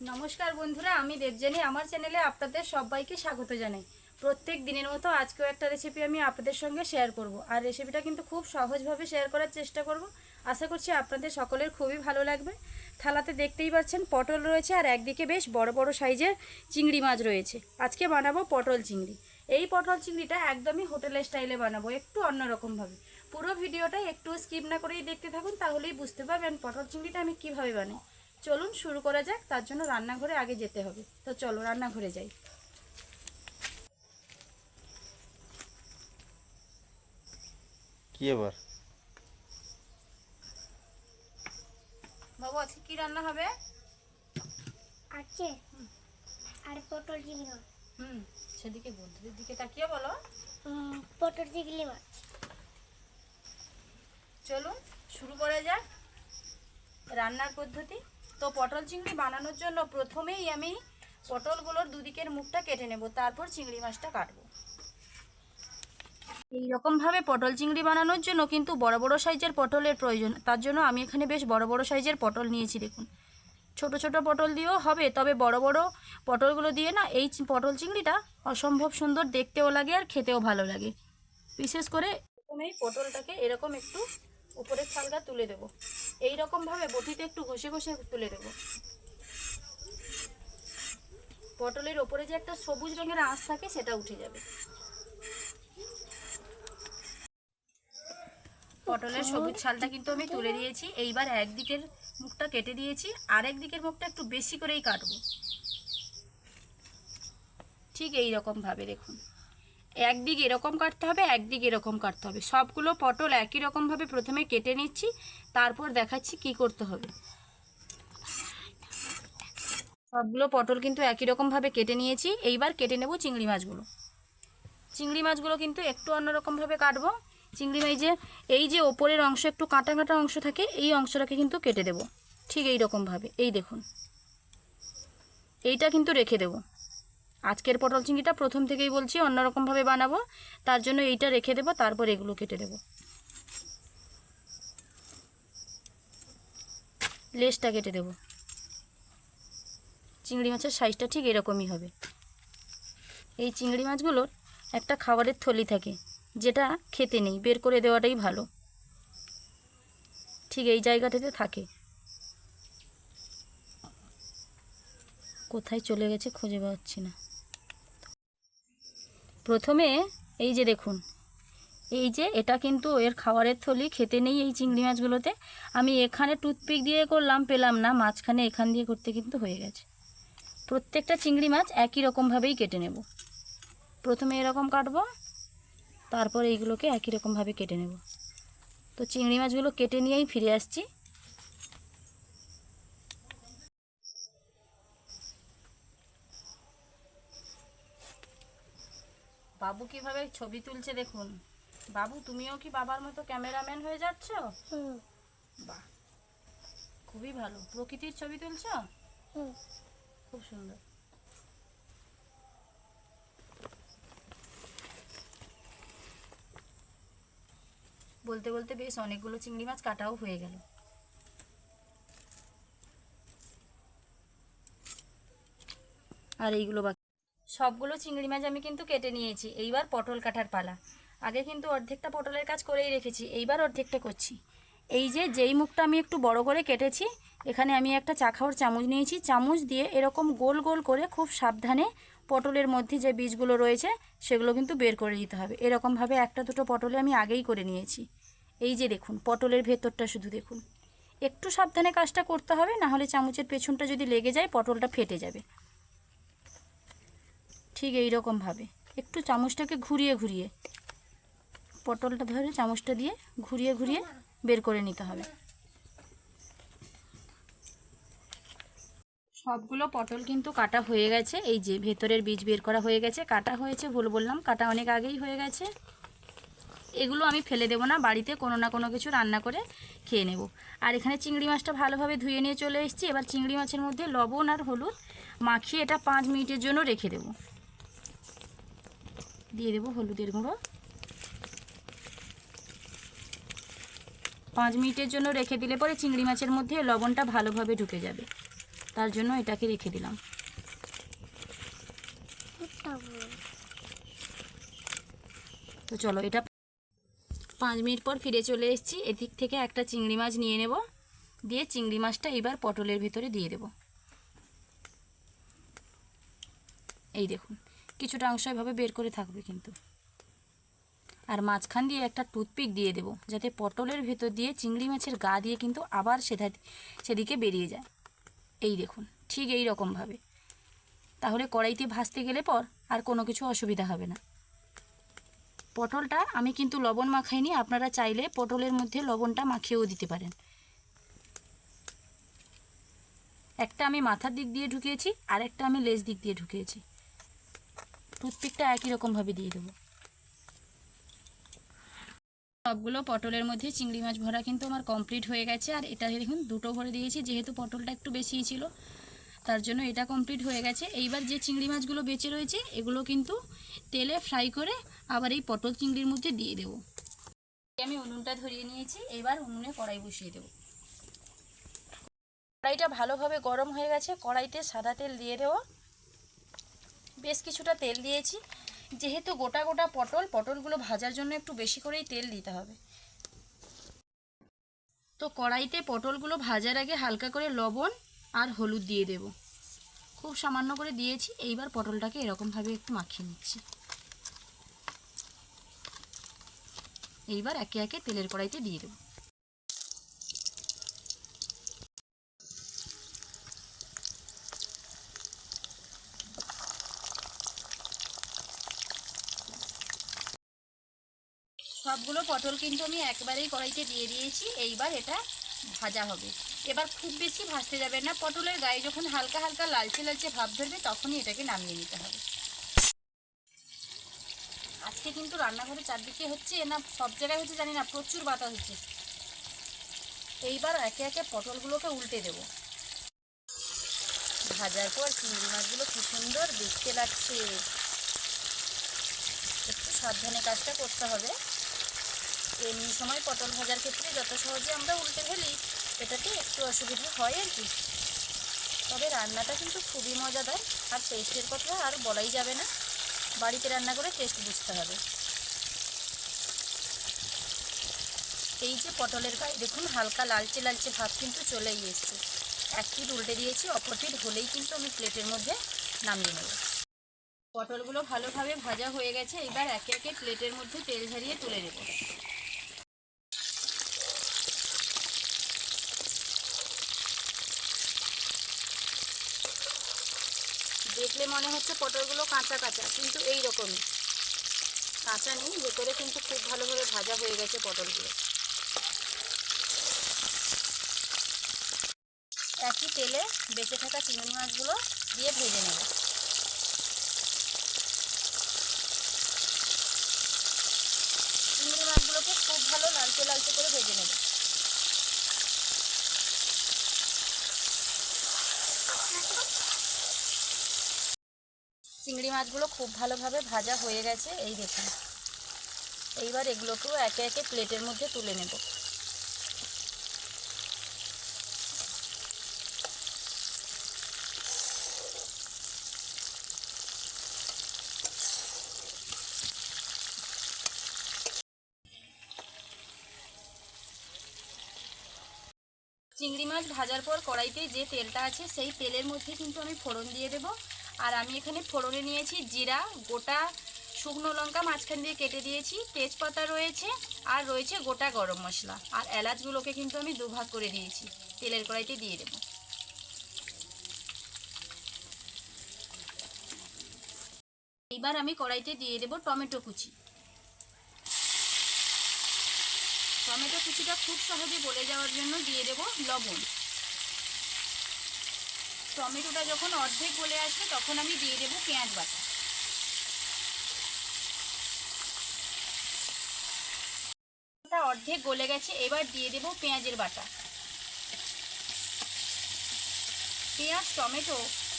নমস্কার বন্ধুরা, আমি দেবজানী আমার চ্যানেলে আপনাদের সবাইকে স্বাগত জানাই। প্রত্যেক দিনের মতো আজকেও একটা রেসিপি আমি আপনাদের সঙ্গে শেয়ার করব। আর রেসিপিটা কিন্তু খুব সহজভাবে শেয়ার করার চেষ্টা করব। আশা করছি আপনাদের সকলের খুবই ভালো লাগবে। থালাতে দেখতেই পাচ্ছেন, পটল রয়েছে আর একদিকে বেশ বড় বড় সাইজের চিংড়ি মাছ রয়েছে। আজকে বানাবো পটল চিংড়ি। এই পটল চিংড়িটা একদমই হোটেলের স্টাইলে বানাবো, একটু অন্যরকমভাবে পুরো ভিডিওটা একটু স্কিপ না করেই দেখতে থাকুন, তাহলেই বুঝতে পারবেন পটল চিংড়িটা আমি কীভাবে বানাই। চলুন শুরু করা যাক তার জন্য রান্নাঘরে আগে যেতে হবে। তো চলো রান্নাঘরে যাই। কি এবার? বাবু আজকে কি রান্না হবে? আছে। আর পটল চিংড়ি হুম সেদিকে বন্ধুদের দিকে তাকিয়ে বলো। উম, পটল চিংড়ি মাছ। চলুন শুরু করা যাক। রান্নার পদ্ধতি। তো পটল চিংড়ি বানানোর জন্য প্রথমেই আমি পটলগুলোর দুদিকের মুখটা কেটে নেব, তারপর চিংড়ি মাছটা কাটবো। এই রকমভাবে পটল চিংড়ি বানানোর জন্য কিন্তু বড় বড় সাইজের পটলের প্রয়োজন, তার জন্য আমি এখানে বেশ বড় বড় সাইজের পটল নিয়েছি, দেখুন। ছোট ছোট পটল দিয়েও হবে, তবে বড় বড় পটলগুলো দিয়ে না, এই পটল চিংড়িটা অসম্ভব সুন্দর দেখতেও লাগে আর খেতেও ভালো লাগে। বিশেষ করে প্রথমেই পটলটাকে এরকম একটু উপরের ছালটা তুলে দেবো। এই রকমভাবে বটিতে একটু ঘষে ঘষে তুলে দেবো। পটলের ওপরে যে একটা সবুজ রঙের আঁশ থাকে, সেটা উঠে যাবে। পটলের সবুজ ছালটা কিন্তু আমি তুলে দিয়েছি। এইবার একদিকের মুখটা কেটে দিয়েছি। আর একদিকের মুখটা একটু বেশি করেই কাটবো। ঠিক এই রকম ভাবে দেখুন। একদিক এরকম কাটতে হবে, একদিক এরকম কাটতে হবে। সবগুলো পটল একই রকমভাবে প্রথমে কেটে নিচ্ছি, তারপর দেখাচ্ছি কি করতে হবে। সবগুলো পটল কিন্তু একই রকমভাবে কেটে নিয়েছি, এইবার কেটে নেব চিংড়ি মাছগুলো। চিংড়ি মাছগুলো কিন্তু একটু অন্যরকমভাবে কাটবো। চিংড়ি মাছ যে, এই যে ওপরের অংশ একটু কাটা কাটা অংশ থাকে, এই অংশটাকে কিন্তু কেটে দেব। ঠিক এই রকমভাবে এই দেখুন। এইটা কিন্তু রেখে দেবো। আজকের পটল চিংড়িটা প্রথম থেকেই বলছি, অন্যরকমভাবে বানাবো। তার জন্য এইটা রেখে দেবো, তারপর এগুলো কেটে দেবো। লেজটা কেটে দেবো। চিংড়ি মাছের সাইজটা ঠিক এরকমই হবে। এই চিংড়ি মাছগুলোর একটা খাবারের থলি থাকে, যেটা খেতে নেই, বের করে দেওয়াটাই ভালো। ঠিক এই জায়গাটাতে থাকে। কোথায় চলে গেছে খুঁজে পাচ্ছি না। প্রথমে এই যে দেখুন, এই যে এটা কিন্তু এর খাবারের থলি, খেতে নেই এই চিংড়ি মাছগুলোতে। আমি এখানে টুথপিক দিয়ে করলাম, পেলাম না, মাঝখানে এখান দিয়ে করতে কিন্তু হয়ে গেছে। প্রত্যেকটা চিংড়ি মাছ একই রকমভাবেই কেটে নেব। প্রথমে এরকম কাটবো, তারপর এইগুলোকে একই রকমভাবে কেটে নেব। তো চিংড়ি মাছগুলো কেটে নিয়েই ফিরে আসছি। বাবু কীভাবে ছবি তুলছে দেখুন। বাবু তুমিও কি বাবার মতো ক্যামেরাম্যান হয়ে যাচ্ছ? বাহ খুবই ভালো। প্রকৃতির ছবি তুলছ? খুব সুন্দর। বলতে বলতে বেশ অনেকগুলো চিংড়ি মাছ কাটাও হয়ে গেল। আর এইগুলো বাকি সবগুলো চিংড়ি মাছ আমি কিন্তু কেটে নিয়েছি। এইবার পটল কাটার পালা। আগে কিন্তু অর্ধেকটা পটলের কাজ করেই রেখেছি, এইবার অর্ধেকটা করছি। এই যে, যেই মুখটা আমি একটু বড় করে কেটেছি, এখানে আমি একটা চাখাওর চামচ নিয়েছি। চামচ দিয়ে এরকম গোল গোল করে খুব সাবধানে পটলের মধ্যে যে বীজগুলো রয়েছে, সেগুলো কিন্তু বের করে দিতে হবে। এরকমভাবে একটা দুটো পটলে আমি আগেই করে নিয়েছি। এই যে দেখুন, পটলের ভেতরটা শুধু দেখুন। একটু সাবধানে কাজটা করতে হবে না হলে চামচের পেছনটা যদি লেগে যায়, পটলটা ফেটে যাবে। ঠিক এই রকমভাবে একটু চামচটাকে ঘুরিয়ে ঘুরিয়ে। পটলটা ধরে চামচটা দিয়ে ঘুরিয়ে ঘুরিয়ে বের করে নিতে হবে। সবগুলো পটল কিন্তু কাটা হয়ে গেছে। এই যে ভেতরের বীজ বের করা হয়ে গেছে। কাটা হয়েছে, ভুল বললাম। কাটা অনেক আগেই হয়ে গেছে। এগুলো আমি ফেলে দেবো না। বাড়িতে কোনো না কোনো কিছু রান্না করে খেয়ে নেব। আর এখানে চিংড়ি মাছটা ভালোভাবে ধুয়ে নিয়ে চলে এসেছি। এবার চিংড়ি মাছের মধ্যে লবণ আর হলুদ মাখিয়ে এটা পাঁচ মিনিটের জন্য রেখে দেব। দিয়ে দেবো হলুদের গুঁড়ো। পাঁচ মিনিটের জন্য রেখে দিলে পরে চিংড়ি মাছের মধ্যে লবণটা ভালোভাবে ঢুকে যাবে। তার জন্য এটাকে রেখে দিলাম। তো চলো, এটা পাঁচ মিনিট পর ফিরে চলে এসেছি। এদিক থেকে একটা চিংড়ি মাছ নিয়ে নেব। দিয়ে চিংড়ি মাছটা এবার পটলের ভিতরে দিয়ে দেব। এই দেখুন। কিছুটা অংশ এভাবে বের করে থাকবে কিন্তু। আর মাঝখান দিয়ে একটা টুথপিক দিয়ে দেব, যাতে পটলের ভেতর দিয়ে চিংড়ি মাছের গা দিয়ে কিন্তু আবার সেধা সেদিকে বেরিয়ে যায়। এই দেখুন, ঠিক এই রকমভাবে তাহলে কড়াইতে ভাজতে গেলে পর আর কোনো কিছু অসুবিধা হবে না। পটলটা আমি কিন্তু লবণ মাখাইনি, আপনারা চাইলে পটলের মধ্যে লবণটা মাখিয়েও দিতে পারেন। একটা আমি মাথার দিক দিয়ে ঢুকিয়েছি আর একটা আমি লেজ দিক দিয়ে ঢুকিয়েছি। টুথপিকটা একই রকমভাবে দিয়ে দেবো। সবগুলো পটলের মধ্যে চিংড়ি মাছ ভরা কিন্তু আমার কমপ্লিট হয়ে গেছে। আর এটা দেখুন, দুটো ভরে দিয়েছি, যেহেতু পটলটা একটু বেশিই ছিল, তার জন্য এটা কমপ্লিট হয়ে গেছে। এইবার যে চিংড়ি মাছগুলো বেঁচে রয়েছে, এগুলো কিন্তু তেলে ফ্রাই করে আবার এই পটল চিংড়ির মধ্যে দিয়ে দেবো। আমি উনুনটা ধরিয়ে নিয়েছি, এবার উনুনে কড়াই বসিয়ে দেবো। কড়াইটা ভালোভাবে গরম হয়ে গেছে, কড়াইতে সাদা তেল দিয়ে দেবো। বেশ কিছুটা তেল দিয়েছি। যেহেতু গোটা গোটা পটল, পটলগুলো ভাজার জন্য একটু বেশি করেই তেল দিতে হবে। তো কড়াইতে পটলগুলো ভাজার আগে হালকা করে লবণ আর হলুদ দিয়ে দেব। খুব সামান্য করে দিয়েছি, এইবার পটলটাকে এরকমভাবে একটু মাখিয়ে নিচ্ছি। এইবার একে একে তেলের কড়াইতে দিয়ে দেবো। সবগুলো পটল কিন্তু আমি একবারেই কড়াইতে দিয়ে দিয়েছি, এইবার এটা ভাজা হবে। এবার খুব বেশি ভাজতে যাবে না, পটলের গায়ে যখন হালকা হালকা লালচে লালচে ভাব ধরবে তখনই এটাকে নামিয়ে নিতে হবে। আজকে কিন্তু রান্নাঘরে চারদিকে হচ্ছে না, সব জায়গায় হচ্ছে জানি না, প্রচুর বাতাস হচ্ছে। এইবার একে একে পটলগুলোকে উল্টে দেব। ভাজার পর চিংড়ি মাছগুলো কি সুন্দর দেখতে লাগছে। একটু সাবধানে কাজটা করতে হবে। এমনি সময় পটল ভাজার ক্ষেত্রে যত সহজে আমরা উল্টে ফেলি, এটাতে একটু অসুবিধা হয় আর কি। তবে রান্নাটা কিন্তু খুবই মজাদার, আর টেস্টের কথা আর বলাই যাবে না। বাড়িতে রান্না করে টেস্ট বুঝতে হবে। এই যে পটলের গায়ে দেখুন, হালকা লালচে লালচে ভাব কিন্তু চলেই এসছে। এক উল্টে দিয়েছি, অপর পিঠ হলেই কিন্তু আমি প্লেটের মধ্যে নামিয়ে নেব। পটলগুলো ভালোভাবে ভাজা হয়ে গেছে, এবার একে একে প্লেটের মধ্যে তেল ঝরিয়ে তুলে নেব। দেখলে মনে হচ্ছে পটলগুলো কাঁচা কাঁচা, কিন্তু এই রকমই কাঁচা নেই, ভেতরে কিন্তু খুব ভালোভাবে ভাজা হয়ে গেছে পটলগুলো। একই তেলে বেঁচে থাকা চিংড়ি মাছগুলো দিয়ে ভেজে নেব চিংড়ি মাছগুলোকে খুব ভালো লালচে লালচে করে ভেজে নেব চিংড়ি মাছগুলো খুব ভালোভাবে ভাজা হয়ে গেছে, এই দেখুন। এইবার এগুলোকেও একে একে প্লেটের মধ্যে তুলে নেব। চিংড়ি মাছ ভাজার পর কড়াইতে যে তেলটা আছে, সেই তেলের মধ্যে কিন্তু আমি ফোড়ন দিয়ে দেব। আর আমি এখানে ফোড়নে নিয়েছি জিরা, গোটা শুকনো লঙ্কা মাঝখান দিয়ে কেটে দিয়েছি, তেজপাতা রয়েছে আর রয়েছে গোটা গরম মশলা। আর এলাচগুলোকে কিন্তু আমি দুভাগ করে দিয়েছি, তেলের কড়াইতে দিয়ে দেব। এইবার আমি কড়াইতে দিয়ে দেব টমেটো কুচি। টমেটো কুচিটা খুব সহজে গলে যাওয়ার জন্য দিয়ে দেব লবণ। টমেটোটা যখন অর্ধেক গলে আসবে, তখন আমি দিয়ে দেব পেঁয়াজ বাটা। অর্ধেক গলে গেছে, এবার দিয়ে দেব পেঁয়াজের বাটা। পেঁয়াজ, টমেটো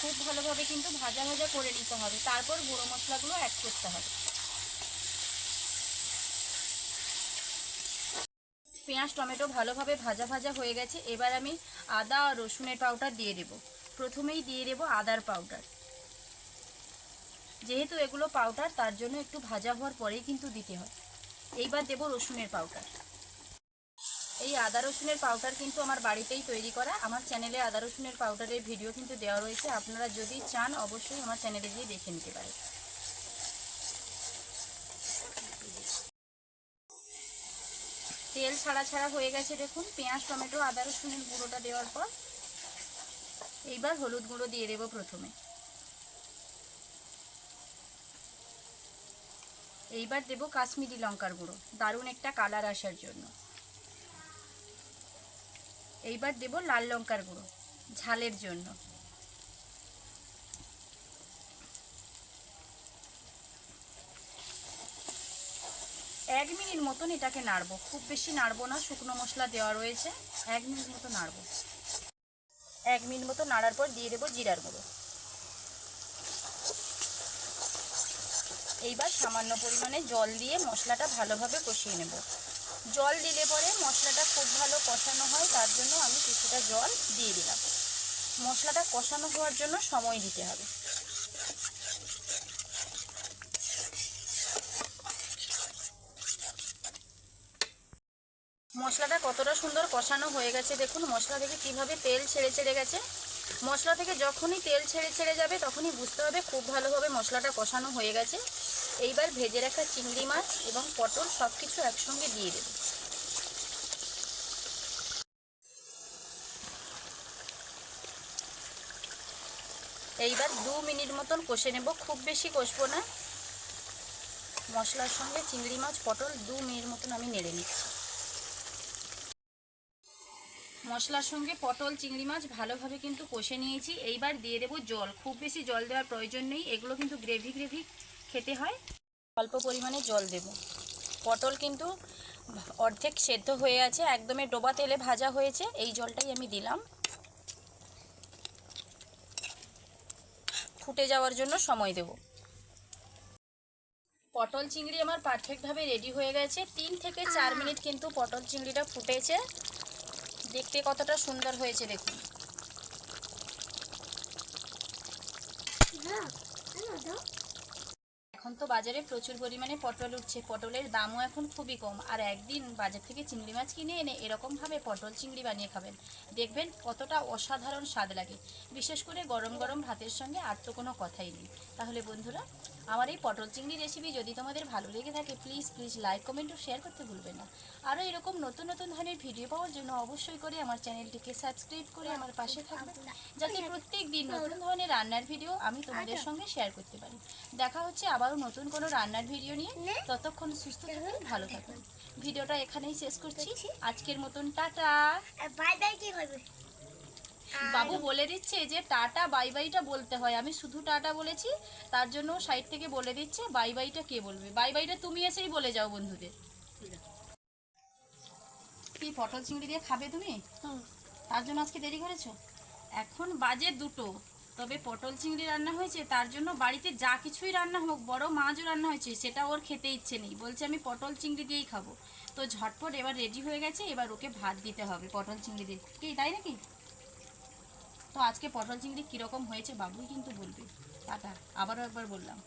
খুব ভালোভাবে কিন্তু ভাজা ভাজা করে নিতে হবে। তারপর গুঁড়ো মশলাগুলো অ্যাড করতে হবে। পেঁয়াজ, টমেটো ভালোভাবে ভাজা ভাজা হয়ে গেছে, এবার আমি আদা আর রসুনের পাউডার দিয়ে দেব। প্রথমেই দিয়ে দেবো আদার পাউডার যেহেতু এগুলো পাউডার তার জন্য একটু ভাজা হওয়ার পরেই কিন্তু দিতে হয়। এইবার দেবো রসুনের পাউডার এই আদা রসুনের পাউডার কিন্তু আমার বাড়িতেই তৈরি করা। আমার চ্যানেলে আদা রসুনের পাউডারের ভিডিও কিন্তু দেওয়া রয়েছে। আপনারা যদি চান, অবশ্যই আমার চ্যানেলে গিয়ে দেখে নিতে পারেন। তেল ছাড়া ছাড়া হয়ে গেছে দেখুন। পেঁয়াজ, টমেটো, আদা রসুনের গুঁড়োটা দেওয়ার পর এইবার হলুদ গুঁড়ো দিয়ে দেবো প্রথমে। এইবার দেবো কাশ্মীরি লঙ্কার গুঁড়ো, দারুণ একটা কালার আসার জন্য। এইবার দেবো লাল লঙ্কার গুঁড়ো, ঝালের জন্য। এক মিনিট মতন এটাকে নাড়বো, খুব বেশি নাড়বো না, শুকনো মশলা দেওয়া রয়েছে, এক মিনিট মতো নাড়বো। এক মিনিট মতো নাড়ার পর দিয়ে দেবো জিরার গুঁড়ো। এইবার সামান্য পরিমাণে জল দিয়ে মশলাটা ভালোভাবে কষিয়ে নেব। জল দিলে পরে মশলাটা খুব ভালো কষানো হয়, তার জন্য আমি কিছুটা জল দিয়ে দিলাম। মশলাটা কষানো হওয়ার জন্য সময় দিতে হবে। মশলাটা কতটা সুন্দর কষানো হয়ে গেছে দেখুন, মশলা থেকে কীভাবে তেল ছেড়ে ছেড়ে গেছে। মশলা থেকে যখনই তেল ছেড়ে ছেড়ে যাবে তখনই বুঝতে হবে খুব ভালোভাবে মশলাটা কষানো হয়ে গেছে। এইবার ভেজে রাখা চিংড়ি মাছ এবং পটল সব কিছু একসঙ্গে দিয়ে দেব। এইবার দু মিনিট মতন কষে নেব, খুব বেশি কষবো না। মশলার সঙ্গে চিংড়ি মাছ, পটল দু মিনিট মতন আমি নেড়ে নিচ্ছি। মশলার সঙ্গে পটল চিংড়ি মাছ ভালোভাবে কিন্তু কষে নিয়েছি। এইবার দিয়ে দেবো জল। খুব বেশি জল দেওয়ার প্রয়োজন নেই। এগুলো কিন্তু গ্রেভি গ্রেভি খেতে হয়। অল্প পরিমাণে জল দেব। পটল কিন্তু অর্ধেক সেদ্ধ হয়ে আছে। একদমই ডোবা তেলে ভাজা হয়েছে। এই জলটাই আমি দিলাম। ফুটে যাওয়ার জন্য সময় দেব। পটল চিংড়ি আমার পারফেক্টভাবে রেডি হয়ে গেছে। তিন থেকে চার মিনিট কিন্তু পটল চিংড়িটা ফুটেছে। দেখতে কতটা সুন্দর হয়েছে দেখুন। এখন তো বাজারে প্রচুর পরিমাণে পটল উঠছে পটলের দামও এখন খুবই কম। আর একদিন বাজার থেকে চিংড়ি মাছ কিনে এনে এরকমভাবে পটল চিংড়ি বানিয়ে খাবেন। দেখবেন কতটা অসাধারণ স্বাদ লাগে। বিশেষ করে গরম গরম ভাতের সঙ্গে আর তো কোনো কথাই নেই। তাহলে বন্ধুরা আমার এই পটল চিংড়ি রেসিপি যদি তোমাদের ভালো লেগে থাকে প্লিজ প্লিজ লাইক কমেন্ট ও শেয়ার করতে ভুলবে না। আরও এরকম নতুন নতুন ধরনের ভিডিও পাওয়ার জন্য অবশ্যই করে আমার চ্যানেলটিকে সাবস্ক্রাইব করে আমার পাশে থাকবে যাতে প্রত্যেক দিন নতুন ধরনের রান্নার ভিডিও আমি তোমাদের সঙ্গে শেয়ার করতে পারি। দেখা হচ্ছে আবারও নতুন কোনো রান্নার ভিডিও নিয়ে। ততক্ষণ সুস্থ থাকুন ভালো থাকুন। ভিডিওটা এখানেই শেষ করছি। আজকের মতন টাটা। বাই বাই কি হবে? বাবু বলে দিচ্ছে যে টাটা বাই বাইটা বলতে হয়। আমি শুধু টাটা বলেছি তার জন্য সাইড থেকে বলে দিচ্ছে বাই বাইটা কে বলবে? বাই বাইটা তুমি এসেই বলে যাও বন্ধুদের। কি পটল চিংড়ি দিয়ে খাবে তুমি? তার জন্য আজকে দেরি করেছ? এখন বাজে দুটো। তবে পটল চিংড়ি রান্না হয়েছে তার জন্য বাড়িতে যা কিছুই রান্না হোক বড় মাছও রান্না হয়েছে সেটা ওর খেতে ইচ্ছে নেই। বলছে আমি পটল চিংড়ি দিয়েই খাব। তো ঝটপট এবার রেডি হয়ে গেছে এবার ওকে ভাত দিতে হবে পটল চিংড়ি দিয়ে। কি তাই নাকি? তো আজকে পটল চিংড়ি কীরকম হয়েছে বাবুই কিন্তু বলবে। টাটা আবারও একবার বললাম।